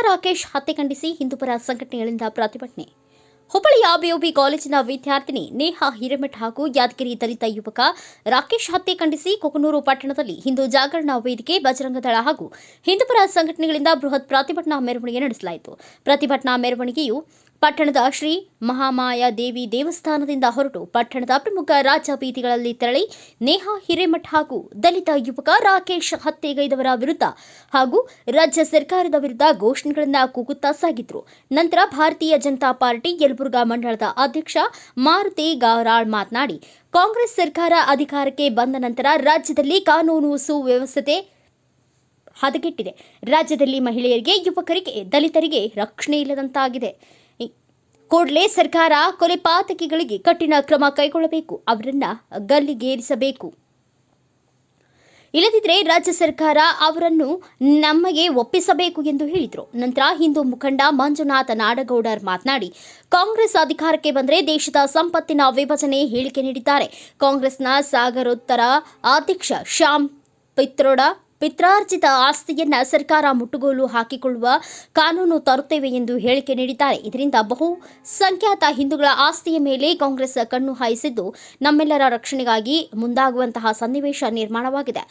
ರಾಕೇಶ್ ಹತ್ಯೆ ಖಂಡಿಸಿ ಹಿಂದೂಪರ ಸಂಘಟನೆಗಳಿಂದ ಪ್ರತಿಭಟನೆ. ಹುಬ್ಬಳ್ಳಿಯ ಬಿಒಬಿ ಕಾಲೇಜಿನ ವಿದ್ಯಾರ್ಥಿನಿ ನೇಹಾ ಹಿರೇಮಠ ಹಾಗೂ ಯಾದಗಿರಿ ದಲಿತ ಯುವಕ ರಾಕೇಶ್ ಹತ್ಯೆ ಖಂಡಿಸಿ ಕೊಕನೂರು ಪಟ್ಟಣದಲ್ಲಿ ಹಿಂದೂ ಜಾಗರಣಾ ವೇದಿಕೆ ಬಜರಂಗದಳ ಹಾಗೂ ಹಿಂದೂಪರ ಸಂಘಟನೆಗಳಿಂದ ಬೃಹತ್ ಪ್ರತಿಭಟನಾ ಮೆರವಣಿಗೆ ನಡೆಸಲಾಯಿತು. ಪ್ರತಿಭಟನಾ ಮೆರವಣಿಗೆಯು ಪಟ್ಟಣದ ಶ್ರೀ ಮಹಾಮಾಯ ದೇವಿ ದೇವಸ್ಥಾನದಿಂದ ಹೊರಟು ಪಟ್ಟಣದ ಪ್ರಮುಖ ರಾಜ ಬೀದಿಗಳಲ್ಲಿ ತೆರಳಿ ನೇಹಾ ಹಿರೇಮಠ್ ಹಾಗೂ ದಲಿತ ಯುವಕ ರಾಕೇಶ್ ಹತ್ಯೆಗೈದವರ ವಿರುದ್ಧ ಹಾಗೂ ರಾಜ್ಯ ಸರ್ಕಾರದ ವಿರುದ್ಧ ಘೋಷಣೆಗಳನ್ನು ಕೂಗುತ್ತಾ ಸಾಗಿದ್ರು. ನಂತರ ಭಾರತೀಯ ಜನತಾ ಪಾರ್ಟಿ ಯಲಬುರ್ಗಾ ಮಂಡಳದ ಅಧ್ಯಕ್ಷ ಮಾರುತಿ ಗಾರಾಳ್ ಮಾತನಾಡಿ, ಕಾಂಗ್ರೆಸ್ ಸರ್ಕಾರ ಅಧಿಕಾರಕ್ಕೆ ಬಂದ ನಂತರ ರಾಜ್ಯದಲ್ಲಿ ಕಾನೂನು ಸುವ್ಯವಸ್ಥೆ ಹದಗೆಟ್ಟಿದೆ. ರಾಜ್ಯದಲ್ಲಿ ಮಹಿಳೆಯರಿಗೆ, ಯುವಕರಿಗೆ, ದಲಿತರಿಗೆ ರಕ್ಷಣೆ ಇಲ್ಲದಂತಾಗಿದೆ. ಕೂಡಲೇ ಸರ್ಕಾರ ಕೊಲೆಪಾತಕಿಗಳಿಗೆ ಕಠಿಣ ಕ್ರಮ ಕೈಗೊಳ್ಳಬೇಕು. ಅವರನ್ನ ಗಲ್ಲಿಗೇರಿಸಬೇಕು. ಇಲ್ಲದಿದ್ದರೆ ರಾಜ್ಯ ಸರ್ಕಾರ ಅವರನ್ನು ನಮಗೆ ಒಪ್ಪಿಸಬೇಕು ಎಂದು ಹೇಳಿದರು. ನಂತರ ಹಿಂದೂ ಮುಖಂಡ ಮಂಜುನಾಥ ನಾಡಗೌಡರ್ ಮಾತನಾಡಿ, ಕಾಂಗ್ರೆಸ್ ಅಧಿಕಾರಕ್ಕೆ ಬಂದರೆ ದೇಶದ ಸಂಪತ್ತಿನ ವಿಭಜನೆ ಹೇಳಿಕೆ ನೀಡಿದ್ದಾರೆ. ಕಾಂಗ್ರೆಸ್ನ ಸಾಗರೋತ್ತರ ಅಧ್ಯಕ್ಷ ಶ್ಯಾಮ್ ಪಿತ್ರೋಡ ಪಿತ್ರಾರ್ಜಿತ ಆಸ್ತಿಯನ್ನ ಸರ್ಕಾರ ಮುಟ್ಟುಗೋಲು ಹಾಕಿಕೊಳ್ಳುವ ಕಾನೂನು ತರುತ್ತೇವೆ ಎಂದು ಹೇಳಿಕೆ ನೀಡಿದ್ದಾರೆ. ಇದರಿಂದ ಬಹು ಸಂಖ್ಯಾತ ಹಿಂದೂಗಳ ಆಸ್ತಿಯ ಮೇಲೆ ಕಾಂಗ್ರೆಸ್ ಕಣ್ಣು ಹಾಯಿಸಿದ್ದು ನಮ್ಮೆಲ್ಲರ ರಕ್ಷಣೆಗಾಗಿ ಮುಂದಾಗುವಂತಹ ಸನ್ನಿವೇಶ ನಿರ್ಮಾಣವಾಗಿದೆ.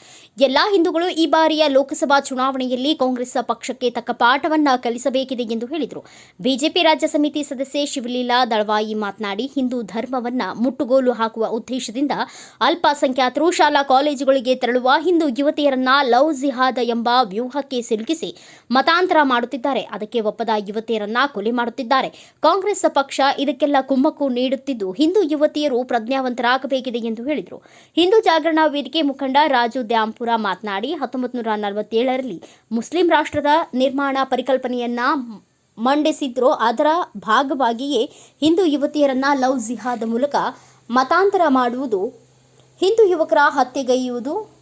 ಎಲ್ಲಾ ಹಿಂದೂಗಳು ಈ ಬಾರಿಯ ಲೋಕಸಭಾ ಚುನಾವಣೆಯಲ್ಲಿ ಕಾಂಗ್ರೆಸ್ ಪಕ್ಷಕ್ಕೆ ತಕ್ಕ ಪಾಠವನ್ನ ಕಲಿಸಬೇಕಿದೆ ಎಂದು ಹೇಳಿದರು. ಬಿಜೆಪಿ ರಾಜ್ಯ ಸಮಿತಿ ಸದಸ್ಯೆ ಶಿವಲೀಲಾ ದಳವಾಯಿ ಮಾತನಾಡಿ, ಹಿಂದೂ ಧರ್ಮವನ್ನ ಮುಟ್ಟುಗೋಲು ಹಾಕುವ ಉದ್ದೇಶದಿಂದ ಅಲ್ಪಸಂಖ್ಯಾತರು ಶಾಲಾ ಕಾಲೇಜುಗಳಿಗೆ ತೆರಳುವ ಹಿಂದೂ ಯುವತಿಯರನ್ನ ಲವ್ ಜಿಹಾದ್ ಎಂಬ ವ್ಯೂಹಕ್ಕೆ ಸಿಲುಕಿಸಿ ಮತಾಂತರ ಮಾಡುತ್ತಿದ್ದಾರೆ. ಅದಕ್ಕೆ ಒಪ್ಪದ ಯುವತಿಯರನ್ನ ಕೊಲೆ ಮಾಡುತ್ತಿದ್ದಾರೆ. ಕಾಂಗ್ರೆಸ್ ಪಕ್ಷ ಇದಕ್ಕೆಲ್ಲ ಕುಮ್ಮಕ್ಕು ನೀಡುತ್ತಿದ್ದು ಹಿಂದೂ ಯುವತಿಯರು ಪ್ರಜ್ಞಾವಂತರಾಗಬೇಕಿದೆ ಎಂದು ಹೇಳಿದರು. ಹಿಂದೂ ಜಾಗರಣಾ ವೇದಿಕೆ ಮುಖಂಡ ರಾಜು ದ್ಯಾಂಪುರ ಮಾತನಾಡಿ ಹತ್ತೊಂಬತ್ತು ನೂರ ನಲವತ್ತೇಳರಲ್ಲಿ ಮುಸ್ಲಿಂ ರಾಷ್ಟ್ರದ ನಿರ್ಮಾಣ ಪರಿಕಲ್ಪನೆಯನ್ನ ಮಂಡಿಸಿದ್ರು, ಅದರ ಭಾಗವಾಗಿಯೇ ಹಿಂದೂ ಯುವತಿಯರನ್ನ ಲವ್ ಜಿಹಾದ್ ಮೂಲಕ ಮತಾಂತರ ಮಾಡುವುದು, ಹಿಂದೂ ಯುವಕರ ಹತ್ಯೆಗೈಯುವುದು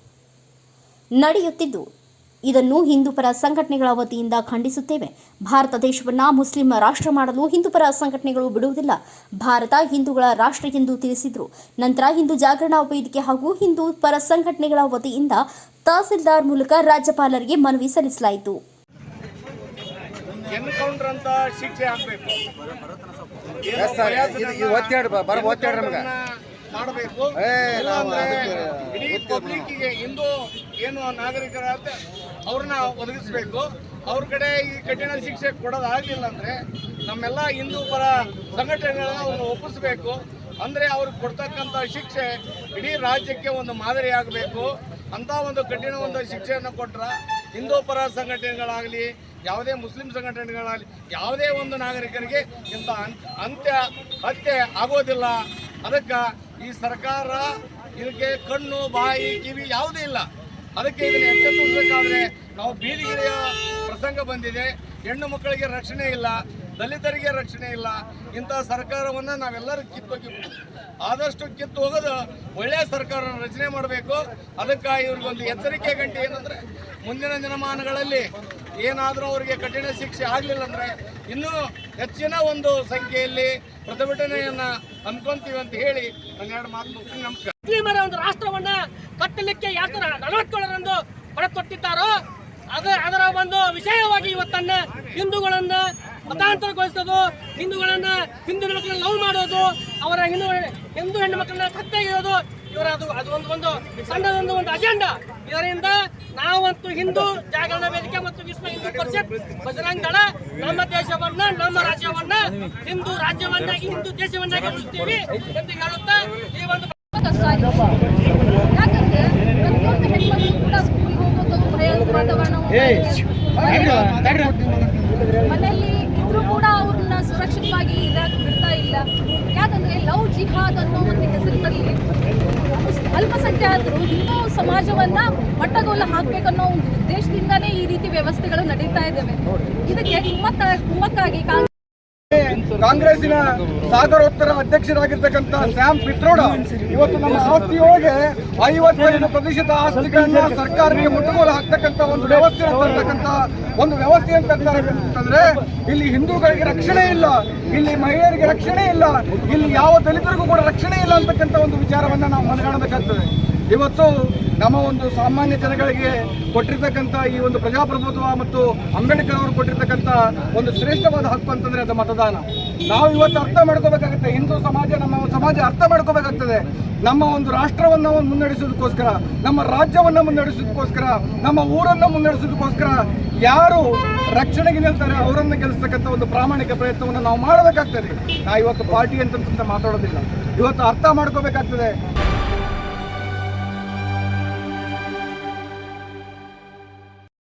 ನಡೆಯುತ್ತಿದ್ದು. ಇದನ್ನು ಹಿಂದೂಪರ ಸಂಘಟನೆಗಳ ವತಿಯಿಂದ ಖಂಡಿಸುತ್ತೇವೆ. ಭಾರತ ದೇಶವನ್ನು ಮುಸ್ಲಿಂ ರಾಷ್ಟ್ರ ಮಾಡಲು ಹಿಂದೂಪರ ಸಂಘಟನೆಗಳು ಬಿಡುವುದಿಲ್ಲ. ಭಾರತ ಹಿಂದೂಗಳ ರಾಷ್ಟ್ರ ಎಂದು ತಿಳಿಸಿದರು. ನಂತರ ಹಿಂದೂ ಜಾಗರಣಾ ವೇದಿಕೆ ಹಾಗೂ ಹಿಂದೂ ಪರ ಸಂಘಟನೆಗಳ ವತಿಯಿಂದ ತಹಸೀಲ್ದಾರ್ ಮೂಲಕ ರಾಜ್ಯಪಾಲರಿಗೆ ಮನವಿ ಸಲ್ಲಿಸಲಾಯಿತು. ಎನ್ಕೌಂಟರ್ ಅಂತ ಶಿಕ್ಷೆ ಪಬ್ಲಿಕ್ಕಿಗೆ ಹಿಂದೂ ಏನು ನಾಗರಿಕರಾದ ಅವ್ರನ್ನ ಒದಗಿಸ್ಬೇಕು. ಅವ್ರ ಕಡೆ ಈ ಕಠಿಣ ಶಿಕ್ಷೆ ಕೊಡೋದಾಗ್ಲಿಲ್ಲ ಅಂದ್ರೆ ನಮ್ಮೆಲ್ಲ ಹಿಂದೂ ಪರ ಸಂಘಟನೆಗಳನ್ನ ಅವ್ರನ್ನ ಒಪ್ಪಿಸ್ಬೇಕು. ಅಂದ್ರೆ ಅವ್ರಿಗೆ ಕೊಡ್ತಕ್ಕಂಥ ಶಿಕ್ಷೆ ಇಡೀ ರಾಜ್ಯಕ್ಕೆ ಒಂದು ಮಾದರಿಯಾಗಬೇಕು ಅಂಥ ಒಂದು ಕಠಿಣ ಒಂದು ಶಿಕ್ಷೆಯನ್ನು ಕೊಟ್ಟರೆ ಹಿಂದೂ ಪರ ಸಂಘಟನೆಗಳಾಗಲಿ, ಯಾವುದೇ ಮುಸ್ಲಿಂ ಸಂಘಟನೆಗಳಾಗಲಿ, ಯಾವುದೇ ಒಂದು ನಾಗರಿಕರಿಗೆ ಇಂಥ ಅಂತ್ಯ ಹತ್ಯೆ ಆಗೋದಿಲ್ಲ. ಅದಕ್ಕೆ ಈ ಸರ್ಕಾರ ಇದಕ್ಕೆ ಕಣ್ಣು, ಬಾಯಿ, ಕಿವಿ ಯಾವುದೂ ಇಲ್ಲ. ಅದಕ್ಕೆ ಇದನ್ನು ಎಚ್ಚೆತ್ತುಬೇಕಾದ್ರೆ ನಾವು ಬೀದಿಗಿರಿಯ ಪ್ರಸಂಗ ಬಂದಿದೆ. ಹೆಣ್ಣು ಮಕ್ಕಳಿಗೆ ರಕ್ಷಣೆ ಇಲ್ಲ. ದಲಿತರಿಗೆ ರಕ್ಷಣೆ ಇಲ್ಲ. ಇಂಥ ಸರ್ಕಾರವನ್ನು ನಾವೆಲ್ಲರೂ ಕಿತ್ತೋಗಿ ಆದಷ್ಟು ಕಿತ್ತು ಹೋಗೋದು ಒಳ್ಳೆಯ ಸರ್ಕಾರ ರಚನೆ ಮಾಡಬೇಕು. ಅದಕ್ಕೆ ಇವ್ರಿಗೊಂದು ಎಚ್ಚರಿಕೆ ಗಂಟೆ ಏನಂದ್ರೆ, ಮುಂದಿನ ದಿನಮಾನಗಳಲ್ಲಿ ಏನಾದರೂ ಅವರಿಗೆ ಕಠಿಣ ಶಿಕ್ಷೆ ಆಗಲಿಲ್ಲ ಅಂದರೆ ಇನ್ನೂ ಹೆಚ್ಚಿನ ಒಂದು ಸಂಖ್ಯೆಯಲ್ಲಿ ಪ್ರತಿಭಟನೆಯನ್ನ ಹಮ್ಮಿಕೊಂತೀವಿ ಅಂತ ಹೇಳಿ ಒಂದೆರಡು ಮಾತು ಮುಗಿಸ್ತೀನಿ. ನಮಸ್ಕಾರ. ಮುಸ್ಲಿಮರ ಒಂದು ರಾಷ್ಟ್ರವನ್ನ ಕಟ್ಟಲಿಕ್ಕೆ ಎರಡ್ ಸಾವಿರ ನಲವತ್ತೇಳರಂದು ಹೊರಕೊಟ್ಟಿದ್ದಾರೋ ಅದ ಅದರ ಒಂದು ವಿಷಯವಾಗಿ ಇವತ್ತನ್ನ ಹಿಂದೂಗಳನ್ನ ಮತಾಂತರಗೊಳಿಸೋದು, ಹಿಂದೂಗಳನ್ನ ಹಿಂದೂ ಮಕ್ಕಳನ್ನ ಲವ್ ಮಾಡೋದು, ಅವರ ಹಿಂದೂ ಹಿಂದೂ ಹೆಣ್ಣು ಮಕ್ಕಳನ್ನ ಕತ್ತೆಗೆಯೋದು ಇವರ ಅದು ಅದು ಒಂದು ಒಂದು ಸಣ್ಣದೊಂದು ಒಂದು ಅಜೆಂಡಾ ಇದರಿಂದ ನಾವಂತೂ ಹಿಂದೂ ಜಾಗರಣ ವೇದಿಕೆ ಮತ್ತು ವಿಶ್ವ ಹಿಂದೂ ಪರಿಷತ್, ಬಜರಂಗ ದಳ, ನಮ್ಮ ದೇಶವನ್ನ, ನಮ್ಮ ರಾಜ್ಯವನ್ನ, ಹಿಂದೂ ರಾಜ್ಯವನ್ನಾಗಿ, ಹಿಂದೂ ದೇಶವನ್ನಾಗಿ ಉಳಿಸ್ತೀವಿ ಎಂದು ಹೇಳುತ್ತಾ ಈ ಒಂದು ಯಾಕಂದ್ರೆ ಪ್ರತಿಯೊಂದು ಕೂಡ ಮನೆಯಲ್ಲಿ ಇದ್ರೂ ಕೂಡ ಅವ್ರನ್ನ ಸುರಕ್ಷಿತವಾಗಿ ಇರಕ್ ಬಿಡ್ತಾ ಇಲ್ಲ. ಯಾಕಂದ್ರೆ ಲವ್ ಜಿಹಾದ್ ಅನ್ನೋ ಒಂದು ಹೆಸರಿನಲ್ಲಿ ಅಲ್ಪಸಂಖ್ಯಾತರು ಹಿಂದೂ ಸಮಾಜವನ್ನ ಮಟ್ಟಗೋಲು ಹಾಕ್ಬೇಕನ್ನೋ ಒಂದು ಉದ್ದೇಶದಿಂದಾನೇ ಈ ರೀತಿ ವ್ಯವಸ್ಥೆಗಳು ನಡೀತಾ ಇದ್ದಾವೆ ಇದಕ್ಕೆ ಕುಮ್ಮತ್ತ ಕುಮ್ಮಕ್ಕಾಗಿ ಕಾಂಗ್ರೆಸ್ಸಿನ ಸಾಗರೋತ್ತರ ಅಧ್ಯಕ್ಷರಾಗಿರ್ತಕ್ಕಂಥ ಸ್ಯಾಮ್ ಪಿತ್ರೋಡ ಇವತ್ತು ನಮ್ಮ ಆಸ್ತಿಯೊಳಗೆ ಐವತ್ತೈದು ಪ್ರತಿಶತ ಆಸ್ತಿಗಳನ್ನ ಸರ್ಕಾರಕ್ಕೆ ಮುಟ್ಟುಗೋಲು ಹಾಕ್ತಕ್ಕಂಥ ಒಂದು ವ್ಯವಸ್ಥೆ ಅಂತಕ್ಕಂಥ ಒಂದು ವ್ಯವಸ್ಥೆ ಅಂತ ಅಂತಂದ್ರೆ ಇಲ್ಲಿ ಹಿಂದೂಗಳಿಗೆ ರಕ್ಷಣೆ ಇಲ್ಲ, ಇಲ್ಲಿ ಮಹಿಳೆಯರಿಗೆ ರಕ್ಷಣೆ ಇಲ್ಲ, ಇಲ್ಲಿ ಯಾವ ದಲಿತರಿಗೂ ಕೂಡ ರಕ್ಷಣೆ ಇಲ್ಲ ಅಂತಕ್ಕಂಥ ಒಂದು ವಿಚಾರವನ್ನ ನಾವು ಮನಗಾಣಬೇಕಾಗ್ತದೆ. ಇವತ್ತು ನಮ್ಮ ಒಂದು ಸಾಮಾನ್ಯ ಜನಗಳಿಗೆ ಕೊಟ್ಟಿರ್ತಕ್ಕಂಥ ಈ ಒಂದು ಪ್ರಜಾಪ್ರಭುತ್ವ ಮತ್ತು ಅಂಬೇಡ್ಕರ್ ಅವರು ಕೊಟ್ಟಿರ್ತಕ್ಕಂಥ ಒಂದು ಶ್ರೇಷ್ಠವಾದ ಹಕ್ಕು ಅಂತಂದ್ರೆ ಅದು ಮತದಾನ. ನಾವು ಇವತ್ತು ಅರ್ಥ ಮಾಡ್ಕೋಬೇಕಾಗುತ್ತೆ. ಹಿಂದೂ ಸಮಾಜ ನಮ್ಮ ಸಮಾಜ ಅರ್ಥ ಮಾಡ್ಕೋಬೇಕಾಗ್ತದೆ. ನಮ್ಮ ಒಂದು ರಾಷ್ಟ್ರವನ್ನ ಮುನ್ನಡೆಸೋದಕ್ಕೋಸ್ಕರ ನಮ್ಮ ರಾಜ್ಯವನ್ನ ಮುನ್ನಡೆಸೋದಕ್ಕೋಸ್ಕರ ನಮ್ಮ ಊರನ್ನ ಮುನ್ನಡೆಸೋದಕ್ಕೋಸ್ಕರ ಯಾರು ರಕ್ಷಣೆಗೆ ನಿಲ್ತಾರೆ ಅವರನ್ನು ಗೆಲ್ಲಿಸ್ತಕ್ಕಂಥ ಒಂದು ಪ್ರಾಮಾಣಿಕ ಪ್ರಯತ್ನವನ್ನು ನಾವು ಮಾಡಬೇಕಾಗ್ತದೆ. ನಾ ಇವತ್ತು ಪಾರ್ಟಿ ಅಂತ ಮಾತಾಡೋದಿಲ್ಲ. ಇವತ್ತು ಅರ್ಥ ಮಾಡ್ಕೋಬೇಕಾಗ್ತದೆ.